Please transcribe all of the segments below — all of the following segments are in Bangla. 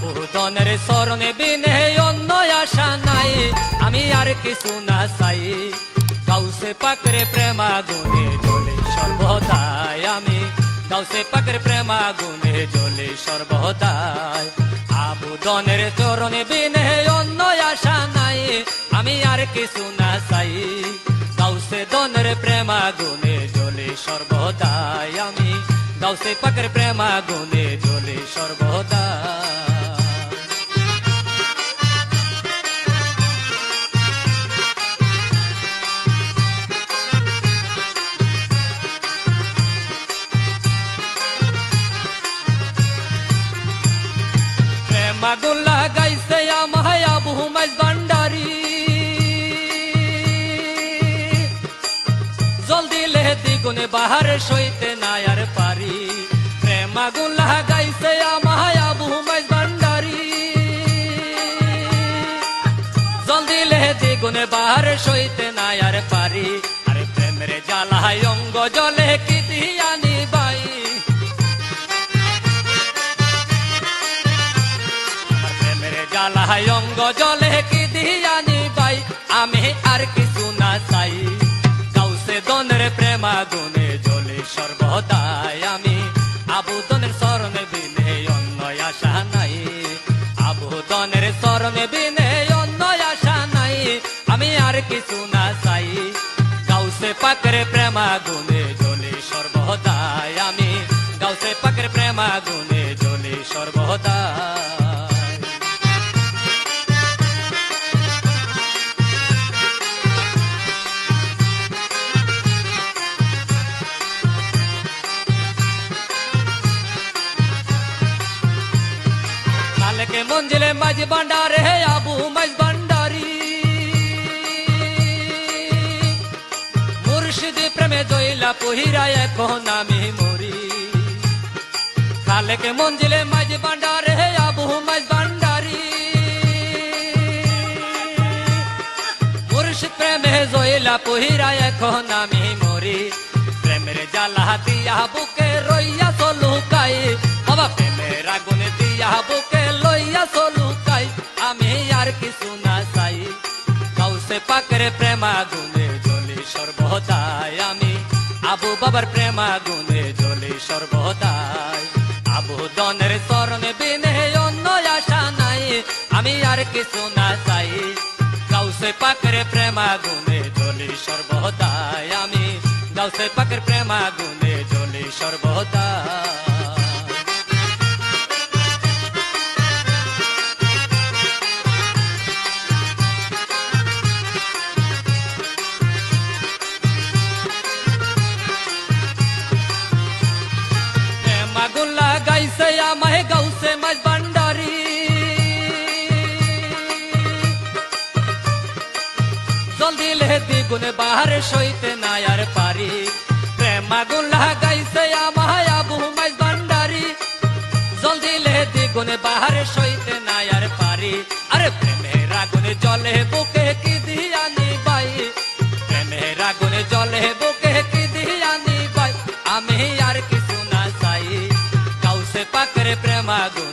আবুদনের স্মরণে বিনে অন্য আশা নাই। আমি আর কিছু না চাই। গাউসে পাকরে প্রেমা গুনে জ্বলে সর্বদাই আমি। গাউসে পাকরে প্রেমা গুনে জ্বলে সর্বদাই। আবুদনের চরণে বিনে অন্য আশা নাই। আমি আর কিছু না চাই। গাউসে দনের প্রেমা গুনে জ্বলে সর্বদাই আমি। গাউসে পাকের প্রেমা গুনে জ্বলে সর্বদা প্রেমা গুল্লা গাইছে আমায় আবু মাইজ ভান্ডারি। জল দিলে দ্বিগুণে বাহারে সইতে নাই আর পারি। প্রেমা গুল্লা গাইছে আমায় আবু মাইজ ভান্ডারি। জল দিলে দ্বিগুণে বাহারে সইতে নাই আর পারি। আরে প্রেমের জ্বালায় অঙ্গ জলে চাই গাউসে দনের প্রেমা গুনে জলে সর্বদাই আমি। আবুদনের স্মরণে বিনে অন্য আশা নাই। আবুদনের স্মরণে বিনে অন্য আশা নাই। আমি আর কিছু না চাই। গাউসে পাকরে প্রেমা গুনে জলে সর্বদাই আমি। গাউসে পাকরে প্রেমা গুনে জলে সর্বদাই सोन मज भंडारे है आबू मज भंडारी। मुर्शिद प्रेम जोइला पोहिरा है कोना में मोरी। खालक मंजिले मज भंडारे है आबू मज भंडारी। मुर्शिद प्रेम जोइला पोहिरा है कोना में मोरी। प्रेम रे जाला दिया बुके रोया সর্বদাই আমি আবু বাবার প্রেমা গুনে জ্বলি সর্বদাই। আবু দনের চরণে বিনে অন্য আশা নাই, আমি আর কিছু না চাই। গাউসে পাকরে প্রেমা গুনে জ্বলি সর্বদাই আমি, গাউসে পাকের প্রেমা গুনে জ্বলি সর্বদাই। জল দিলে দ্বিগুণে বাহারে সইতে নাই আর পারি। প্রেমা গুল্লা গাইছে আমায় আবু মাঝ ভান্ডারি। জল দিলে দ্বিগুণে বাহারে সইতে নাই আর পারি। আরে প্রেমের আগুনে জলে বুকে কি দিয়ানি বাই? প্রেমের আগুনে জলে বুকে কি দিয়ানি বাই? আমি আর কিছু না চাই। কাউসে পাকরে প্রেমা গুনে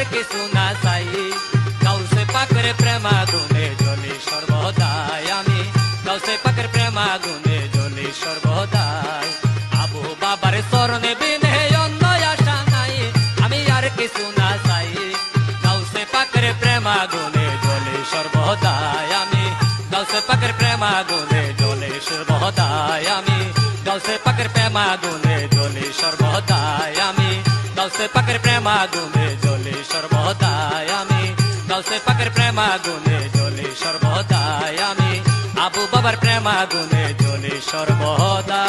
আর কিছু না চাই কাউসে পাকরে প্রেমা গুনে জলে সর্বদাই আমি কাউসে পাকরে প্রেমা গুনে জলে সর্বদাই আবু বাবার স্মরণে বিনে অন্য আশা নাই আমি আর কিছু না চাই গাউসে পাকরে প্রেমা গুনে জলে সর্বদাই আমি গাউসে পাকরে প্রেমা গুনে জলে সর্বদাই আমি গাউসে পাকরে প্রেমা গুনে জলে সর্বদাই আমি গাউসে পাকরে প্রেমা গুনে পাকরে প্রেমা গুনে জলে সর্বদাই আমি। আবু বাবার প্রেমাগুনে জলে সর্বদা